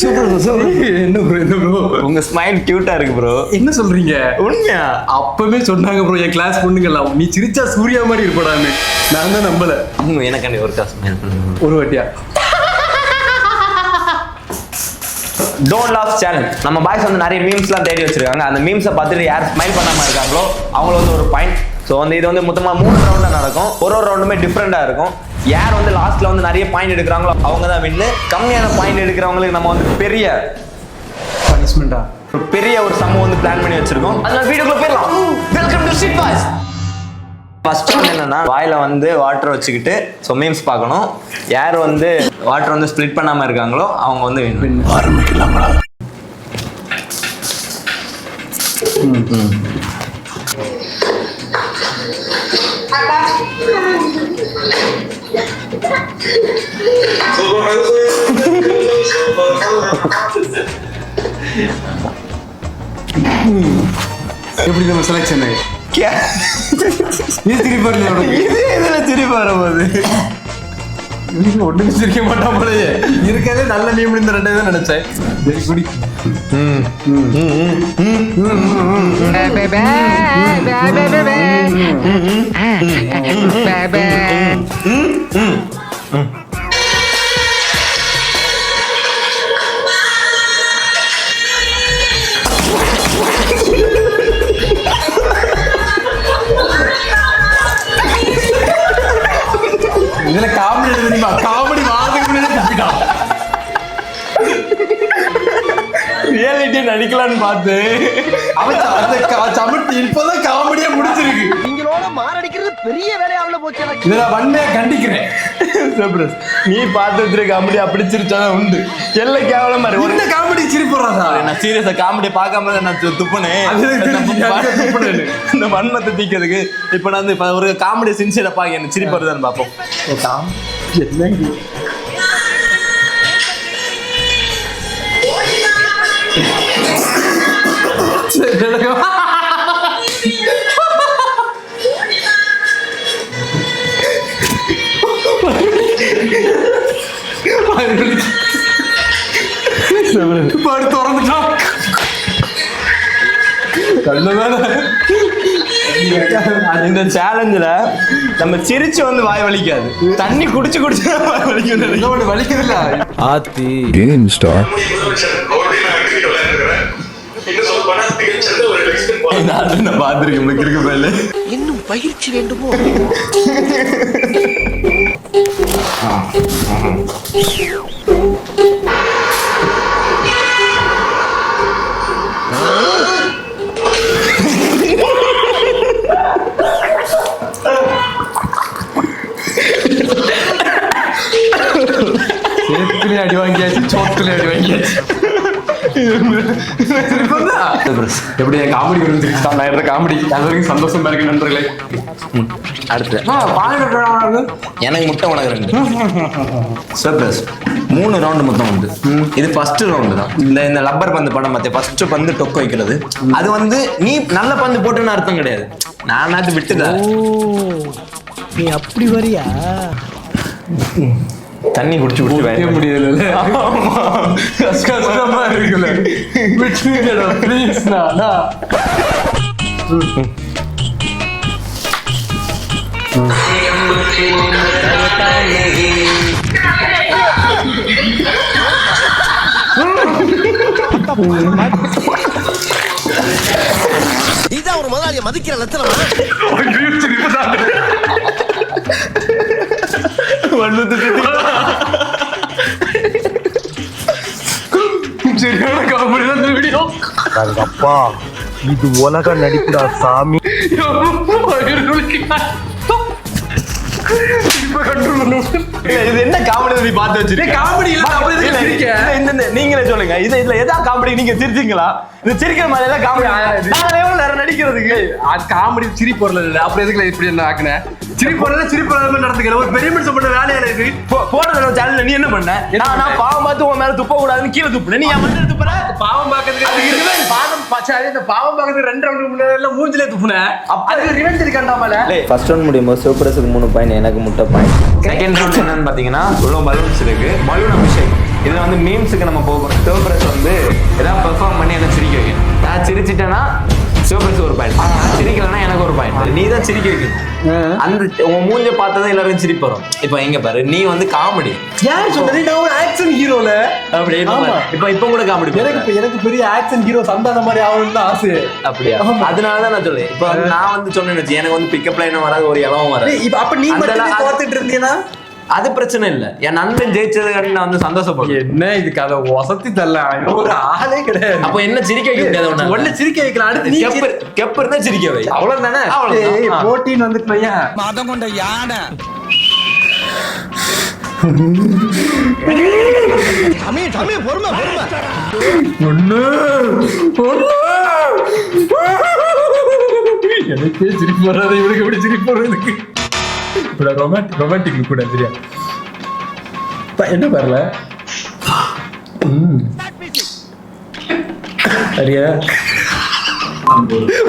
என்ன ப்ரோ என்ன ப்ரோ உங்க ஸ்மைல் கியூட்டா இருக்கு ப்ரோ என்ன சொல்றீங்க? உண்மையா? அப்பவே சொன்னாங்க ப்ரோ என் கிளாஸ் பொண்ணுங்கலாம் நீ சிரிச்சா சூர்யா மாதிரி இருப்படான்னு. நான் தான் நம்பல. எனக்காண்டி ஒரு பண்ணுங்க ஒரு வாட்டியா? டோன்ட் லாஸ் சேலஞ்ச் நம்ம பாய்ஸ் வந்து நிறைய மீம்ஸ்லாம் தேடி வச்சிருக்காங்க. அந்த மீம்ஸை பார்த்துட்டு யார் ஸ்மைல் பண்ணாம இருக்காங்களோ அவங்கள வந்து ஒரு பாயிண்ட் ஸோ வந்து இது வந்து மொத்தமாக மூணு ரவுண்டாக நடக்கும். ஒரு ஒரு ரவுண்டுமே டிஃப்ரெண்டாக இருக்கும். யார் வந்து லாஸ்ட்ல வந்து நிறைய பாயிண்ட் எடுக்கிறாங்களோ அவங்க தான் வின்னு கம்மியான பாயிண்ட் எடுக்கிறவங்களுக்கு நம்ம வந்து பெரிய பனிஷ்மெண்டா ஒரு பெரிய ஒரு சம்ம வந்து பிளான் பண்ணி வச்சிருக்கோம். அதனால வீடியோக்குள்ள போயிடலாம். Welcome to street boys first என்னன்னா வாயில வந்து வாட்டர் வச்சுக்கிட்டு ஸோ மீம்ஸ் பார்க்கணும். யார் வந்து வாட்டர் வந்து ஸ்ப்ளிட் பண்ணாம இருக்காங்களோ அவங்க வந்து win. எப்படி நம்ம செலக்ஷன் நீ திருப்பி இது இதுல திருப்பி வரும்போது? நீங்க ஒண்ணுமே சிரிக்க மாட்டான் போலயே இருக்கதே நல்ல மீம் இந்த ரெண்டே தான் நினைச்சேன் சரி குடி இதுல காமெடி தெரியுமா காமெடி ரியாலிட்டி நடிக்கலான்னு பார்த்து. அவன் அந்த சமட்டி இப்பதான் காமெடியா முடிச்சிருக்கு. நீங்களோட மாரடிக்கிறது பெரிய வேலையாவுல போச்சு எனக்கு. இதை நான் வன்மையா கண்டிக்கிறேன். சப்ரஸ் நீ பார்த்து வச்சிருக்க காமெடி அப்படி சிரிச்சாதான் உண்டு. எல்லாம் கேவலமா இருக்கு. ஒரு இந்த காமெடி சிரிப்புறாதா? நான் சீரியஸா காமெடி பார்க்காம நான் துப்புனேன். இந்த வன்மத்தை தீக்கிறதுக்கு இப்ப நான் வந்து இப்ப ஒரு காமெடி சின்சியரை பாக்க எனக்கு சிரிப்பு வருதான்னு பார்ப்போம். என்னங்க? சரி, எனக்கு- இப்ப அடுத்து திறந்துட்டான் கண்ணதான இந்த சேலஞ்சில் நம்ம சிரிச்சு வந்து வாய் வலிக்காது தண்ணி குடிச்சு குடிச்சு தான் வாய் வலிக்கும் நினைக்கிறேன். வலிக்கிறதில்ல நான் பார்த்திருக்கேன் உங்களுக்கு இருக்க பேர்ல இன்னும் பயிற்சி வேண்டுமோ? சேத்துலயே எப்படி என் காமெடி விருந்துருச்சு நான் எடுத்த காமெடி அது வரைக்கும் சந்தோஷமா இருக்கு நண்பர்களே. அடுத்து? எனக்கு முட்டை உனக்கு ரெண்டு. சர்ப்ரைஸ் மூணு ரவுண்டு மொத்தம் உண்டு. இது ஃபர்ஸ்ட் ரவுண்டு தான். இந்த இந்த லப்பர் பந்து படம் பார்த்து ஃபர்ஸ்ட் பந்து டொக்கு வைக்கிறது. அது வந்து நீ நல்ல பந்து போட்டுன்னு அர்த்தம் கிடையாது. நான் நாத்து விட்டுதான் நீ அப்படி வரியா? தண்ணி குடிச்சு விட்டு முடியல கஷ்டமா இருக்குல்ல? விட்டுருங்கடா ப்ளீஸ் நானா இதான் ஒரு முதலாளிய மதிக்கிற லட்சணமா? சரியான காமெடி தான் இந்த வீடியோ அப்பா இது உலக நடிப்புடா சாமி. இது என்ன காமெடி நீ பார்த்து வச்சிருக்க? காமெடி இல்ல இந்த- இந்த- நீங்களே சொல்லுங்க. இது இதுல எதா காமெடி நீங்க சிரிச்சீங்களா? இது சிரிக்கிற மாதிரி எல்லாம் காமெடி நான் எவ்வளவு நேரம் நடிக்கிறதுக்கு. அது காமெடி சிரிப்பு வரல இல்ல அப்புறம் எதுக்குல இப்படி என்ன ஆக்குனேன் சிரிப்பு வரல சிரிப்பு வரல நடந்துக்கிற. ஒரு பெரிய மனுஷன் பண்ண வேலையில இது போ- போன தடவை சேனல்ல நீ என்ன பண்ண? நான் பாவம் பார்த்து உன் மேல துப்ப கூடாதுன்னு கீழே துப்புன. நீ என் துப்புற? பாவம் பாக்கிறதுக்கு பாவம் பச்சாரி இந்த பாவம் பாக்கிறதுக்கு ரெண்டு ரவுண்டு முன்னாடி எல்லாம் மூஞ்சிலே துப்புனேன் அப்ப- அது ரிவெஞ்ச் இருக்காண்டாமல ஃபர்ஸ்ட் முடியும் போது சிவபிரசுக்கு மூணு பாயிண்ட் எனக்கு முட்டை பாயிண்ட் செகண்ட் ரவுண்ட் என்னன்னு பாத்தீங்கன்னா இவ்வளவு பலூன்ஸ் இருக்கு. பலூன் அபிஷேக் இதில் வந்து மீம்ஸுக்கு நம்ம போகிறோம் சிவபிரஸ் வந்து ஏதாவது பெர்ஃபார்ம் பண்ணி என்ன சிரிக்க வைக்கணும். நான் சிரிச்சிட்டேன்னா சிவபிரஸ் ஒரு பாயிண்ட் சிரிக்கலன்னா எனக்கு ஒரு பாயிண்ட் நீ தான் சிரிக்க வைக்கணும் அந்த உன் மூஞ்ச பார்த்ததும் எல்லாரும் சிரிப்பு வரும். இப்போ எங்க பாரு நீ வந்து காமெடி யார் சொன்னது? நான் ஒரு ஆக்ஷன் ஹீரோல அப்படி. இப்போ இப்போ கூட காமெடி எனக்கு எனக்கு பெரிய ஆக்ஷன் ஹீரோ சந்தான மாதிரி ஆகணும்னு தான் ஆசை. அப்படியா. அதனால தான் நான் சொல்றேன். இப்போ நான் வந்து சொன்னேன்னு எனக்கு வந்து பிக்கப் லைனும் வராது ஒரு இலவும் வராது. இப்ப அப்ப நீ மட்டும் தோத்துட்டு இருந்தீங்கன்னா அது பிரச்சனை இல்ல. என் நண்பன் ஜெயிச்சதுக்காண்டி நான் வந்து சந்தோஷப்படுறேன். என்ன இது கதை வசத்தி தரல. ஒரு ஆளே கிடையாது. அப்போ என்ன சிரிக்க வைக்க முடியாது? ஒண்ணு? சிரிக்க வைக்கலாம் அடுத்து நீ கெப்பர் கெப்பர் இருந்தா சிரிக்க வை. அவ்வளவு தானே. போட்டின்னு வந்துட்டு மதம் கொண்ட யானை. சாமி சாமி பொறுமை பொறுமை. ஒண்ணு ஒண்ணு எனக்கே சிரிப்பு வராது இவனுக்கு எப்படி சிரிப்பு வருதுக்கு இப்பட ரொமான்டிக் ரொமான்டிக் கூட சரியா ப- என்ன வரல ம். சரியா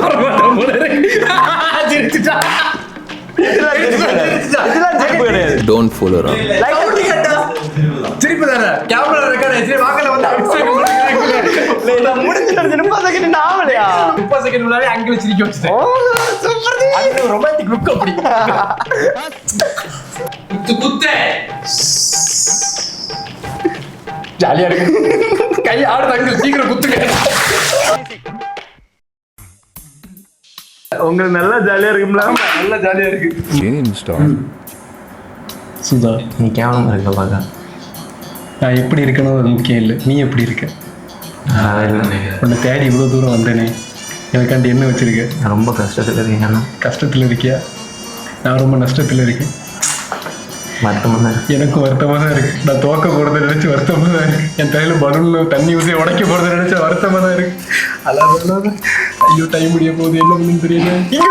வரமாட்டான் போல இருக்கு. சிரிச்சுட்டா. இதெல்லாம் சிரிப்பு கிடையாது Don't fool around. அப்படி கேட்டா? சிரிப்பு தானே கேமரா ரெக்கார்ட் வாக்கல வந்து அபிஷேகம் முப்பது செகண்ட் ஆகலையா? முப்பது செகண்ட் முன்னாடி அங்கே சிரிக்க வச்சுட்டேன். அது ரொமான்டிக் லுக் அப்படி. குத்து குத்து. ஜாலியா இருக்கு. கை ஆடுது அங்க சீக்கிரம் குத்துங்க. உங்களுக்கு நல்லா ஜாலியா இருக்கும்ல? நல்லா ஜாலியா இருக்கு. சுதா நீ கேவலமா இருக்க பாக்க. நான் எப்படி இருக்கணும் அது முக்கியம் இல்லை. நீ எப்படி இருக்க? உன்னை தேடி இவ்வளவு தூரம் வந்தேனே. எனக்காண்டி என்ன வச்சிருக்க? ரொம்ப கஷ்டத்துல இருக்கேன் கஷ்டத்துல இருக்கியா? நான் ரொம்ப நஷ்டத்துல இருக்கேன். வருத்தமா எனக்கும் வருத்தமா தான் இருக்கு. நான் தோக்க போறதை நினைச்சு வருத்தமா தான் இருக்கு. என் தலையில பலூன்ல தண்ணி ஊசி உடைக்க போறதை நினைச்சா வருத்தமா தான் இருக்கு. அல்லாத ஐயோ டைம் முடிய போகுது. என்ன பண்ணுன்னு தெரியல. இங்க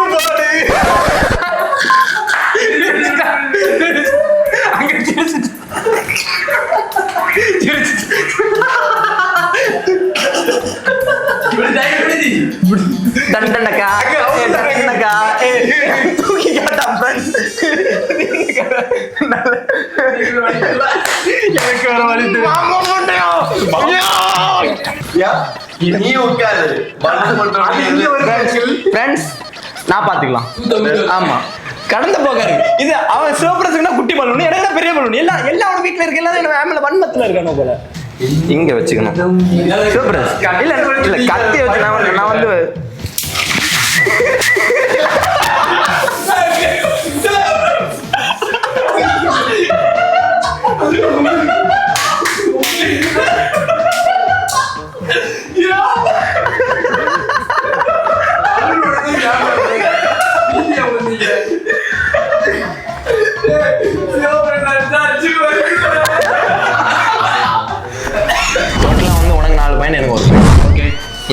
அங்க சிரிச்சிட்டு. சிரிச்சிட்டு. தண்டனக்கா தண்டனக்கா தூக்கி எனக்கு வர வழி நீ உட்காரு. நான் பாத்துக்கலாம். ஆமா. கடந்த போகாரு. இது அவன் சிவபிரசுக்குனா குட்டி பலூன் எனக்கு தான் பெரிய பலூன் எல்லாம் எல்லாரோட வீட்ல இருக்க எல்லாரும் என்ன மேம்ல வன்மத்துல இருக்கானோ போல. இங்க வச்சுக்கணும். சூப்பர் இல்ல இல்ல கத்தி வச்சு நான் நான்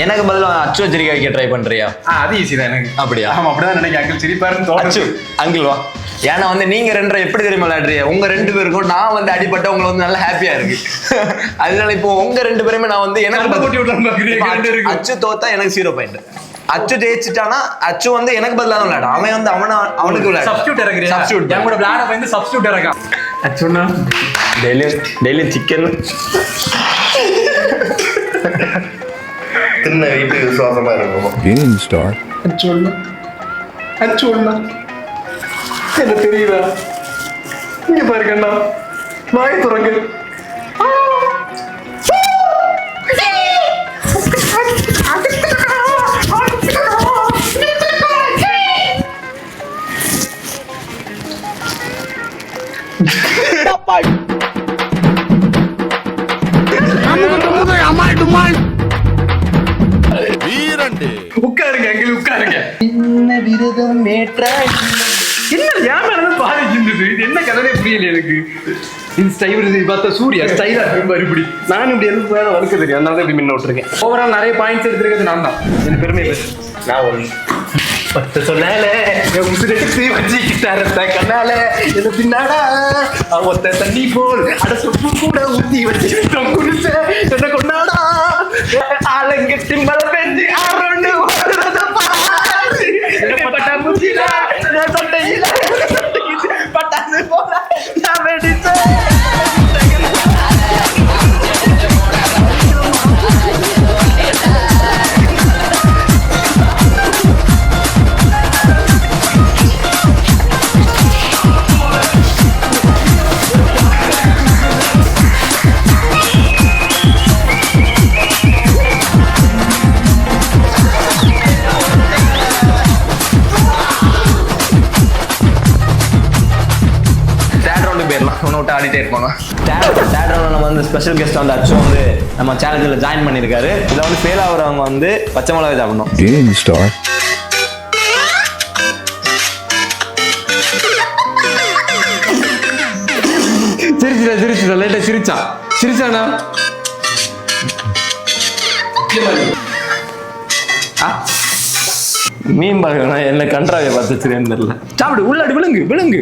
எனக்கு பதிலா அச்சு வச்சிருக்க வைக்க ட்ரை பண்றியா? அது ஈஸி தான் எனக்கு. அப்படியா? ஆமா அப்படிதான் நினைக்கிறேன். அங்கிள் சிரிப்பாருன்னு அச்சு அங்கிள் வா. ஏன்னா வந்து நீங்க ரெண்டரை எப்படி தெரியுமா விளையாடுறீங்க? உங்க ரெண்டு பேருக்கும் நான் வந்து அடிபட்ட உங்களுக்கு வந்து நல்லா ஹாப்பியா இருக்கு. அதனால இப்போ உங்க ரெண்டு பேருமே நான் வந்து எனக்கு ரெண்டு அச்சு- தோத்தா எனக்கு ஜீரோ பாயிண்ட் அச்சு ஜெயிச்சிட்டானா அச்சு வந்து எனக்கு பதிலா தான் விளையாடும். அவன் வந்து அவன அவனுக்கு விளையாடு சப்ஸ்டியூட் இறங்குறியா சப்ஸ்டியூட் என் கூட விளையாட வந்து சப்ஸ்டியூட் இறக்கான். அச்சுண்ணா டெய்லி டெய்லி சிக்கன் കിട്ടുന്ന വീട്ടിൽ വിശ്വാസം സ്റ്റാർ അടിച്ചോളണം അടിച്ചോളണം എന്നെ തെരീതാ ഇങ്ങനെ പാർക്കണ്ട വായി തുറക്കൽ என்ன ஏன் பாதி சிந்தது? இது என்ன கதையே புரியல எனக்கு. இது ஸ்டைல் இது பார்த்தா சூர்யா ஸ்டைலா இருக்கு பாரு இப்படி. நான் இப்படி எல்லாம் வேலை வளர்க்க தெரியும் அதனால இப்படி முன்ன விட்டுருக்கேன். ஓவரால் நிறைய பாயிண்ட்ஸ் எடுத்திருக்கிறது நான் தான். என் பெருமை நான் ஒரு பத்து சொன்னால என் உசுரெடுத்து வச்சுக்கிட்டார கண்ணால. என்ன பின்னாடா? ஒத்த தண்ணி போல் அட சொப்பு கூட ஊத்தி வச்சுக்கிட்டோம் குடிச்ச. என்ன கொண்டாடா? ஆலங்கட்டி மழை பெஞ்சு ஆரோண்டு ஓடுறத பாரு பட்டாம்பூச்சிடா, என் தொண்டையில பட்டாசு போ நான் வெடிச்சேன் தேர்ட் போயிடலாம். ஒன்று விட்டு ஆடிட்டே இருப்பாங்க ரவுண்ட் நம்ம வந்து ஸ்பெஷல் கெஸ்ட் வந்து அச்சு வந்து நம்ம சேலஞ்சில் ஜாயின் பண்ணியிருக்காரு இதில் வந்து ஃபெயில் ஆகுறவங்க வந்து பச்சை மிளகாய் சாப்பிடணும். சிரிச்சுடா சிரிச்சுடா லைட்டா சிரிச்சான்? சிரிச்சானா மீன் பார்க்கணும் என்ன கன்றாவை பார்த்து தெரியல. சாப்பிடு உள்ளாடி விழுங்கு விழுங்கு.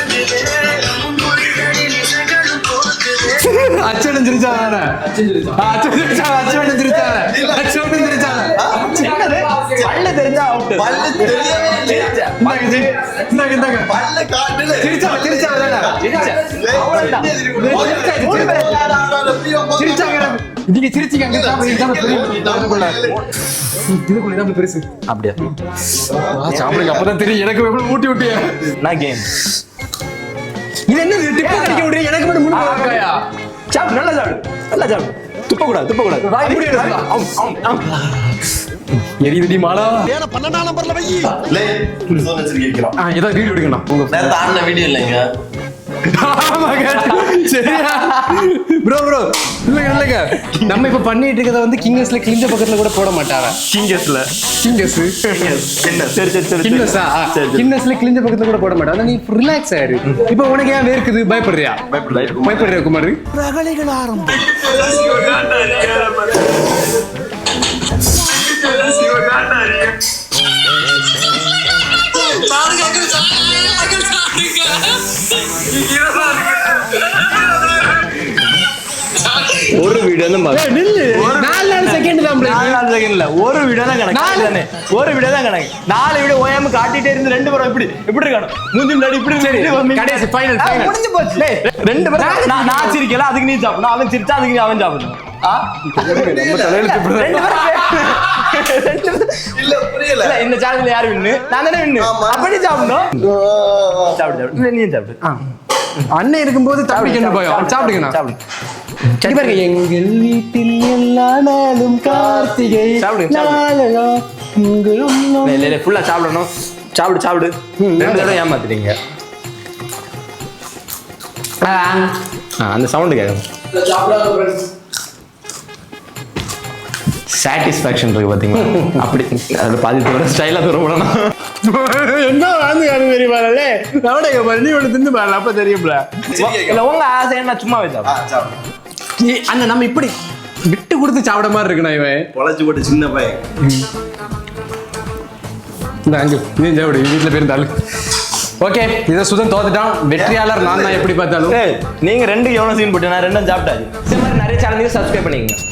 பல்ல தெரிஞ்சா அவுட் பல்லு தெரியவே? இந்தாங்க. இந்தாங்க பல்ல காட்டுல. சிரிச்சாங்க சிரிச்சாங்க அவ்வளவுதான். சிரிச்சாங்க நீங்க சிரிச்சீங்க இதுக்குள்ள பெருசு. அப்படியா? சாப்பிடுங்க. அப்பதான் தெரியும். எனக்கு எவ்வளவு ஊட்டி விட்டிய நான் கேம். இது என்ன டிப்பு கடிக்க விடுறீங்க? எனக்கு மட்டும் முன்னு வாக்காயா சாப்பிடு நல்லா சாப்பிடு நல்லா சாப்பிடு துப்ப கூடாது எரியுதுடி மாலா. ஏன்னா பன்னெண்டாம் நம்பர்ல வை. ஆ இதான் வீடியோ எடுக்கணும். உங்க நேத்து ஆடின வீடியோ இல்லைங்க. ப்ரோ ப்ரோ இல்லைங்க இல்லைங்க. நம்ம இப்ப பண்ணிட்டு இருக்கிறத வந்து கிங்கஸ்ல கிழிஞ்ச பக்கத்துல கூட போட மாட்டாங்க. கிங்கஸ்ல கிங்கஸ் சரி சரி சரி கிழிஞ்ச பக்கத்துல கூட போட மாட்டாங்க. நீ ரிலாக்ஸ் ஆயிரு. இப்போ உனக்கு ஏன் வேர்க்குது? பயப்படுறியா? பயப்படுறியா குமார்? ரகளைகள் ஆரம்பம். ஒரு வீடியோ தான் நாலு செகண்ட் தான். நாலு நாலு செகண்ட் இல்ல ஒரு வீடியோ தான் கணக்கு. தானே ஒரு வீடியோ தான் கணக்கு. நாலு வீடியோ ஓயாம காட்டிட்டே இருந்து ரெண்டு பேரும் இப்படி இப்படி இருக்கணும் மூஞ்சி முன்னாடி இப்படி கடைசி. முடிஞ்சு போச்சு. டேய், ரெண்டு பேரும் நான் நான் சிரிக்கல. அதுக்கு நீ சாப்பிடணும். அவன் சிரிச்சா அதுக்கு நீ அவன் சாப்பிடணும். ரெண்டு பேரும் ரெண்டு பேரும் இல்ல புரியல. இல்ல இந்த சேனல்ல யாரு வின்னு? நான் தானே வின்னு. அப்படி சாப்பிடணும். சாப்பிடு சாப்பிடு. நீயும் சாப்பிடு. அண்ணன் இருக்கும்போது தம்பிக்கு என்ன பயம்? சாப்பிடுங்கண்ணா. சாப்பிடு எங்கள் வீட்டில் எல்லா நாளும் கார்த்திகை சாப்பிடுங்க, சாப்பிடுங்க. ஃபுல்லா சாப்பிடணும். சாப்பிடு சாப்பிடு. ரெண்டு தடவை ஏமாத்திட்டீங்க. ஆ, அந்த சவுண்டு கேட்கும் சாட்டிஸ்ஃபேக்ஷன் இருக்கு பாத்தீங்களா? அப்படி அது பாதி தூரம் ஸ்டைலா தூரம் விடணும் என்ன வாழ்ந்து காரணம் தெரியுமாலே நவடக பாரு நீ ஒன்று தின்னு பாரு அப்ப தெரியும்ல இல்ல உங்க ஆசை என்ன? சும்மா வச்சா நீ அண்ணன் நம்ம இப்படி விட்டு கொடுத்து சாப்பிட மாதிரி இருக்குண்ணா இவன். பொழைச்சு போட்டு சின்ன பையன். இந்த அஞ்சு இதையும் சாப்பிடு வீட்டில் போயிருந்தாலும் ஓகே இதை சுதன் தோத்துட்டான். வெற்றியாளர் நான் தான் எப்படி பார்த்தாலும். நீங்க ரெண்டு எவ்வளவு சீன் போட்டு நான் ரெண்டும் சாப்பிட்டாச்சு. இந்த மாதிரி நிறைய சேனலுக்கு சப்ஸ்கிரைப் பண்ணிக்கங்க.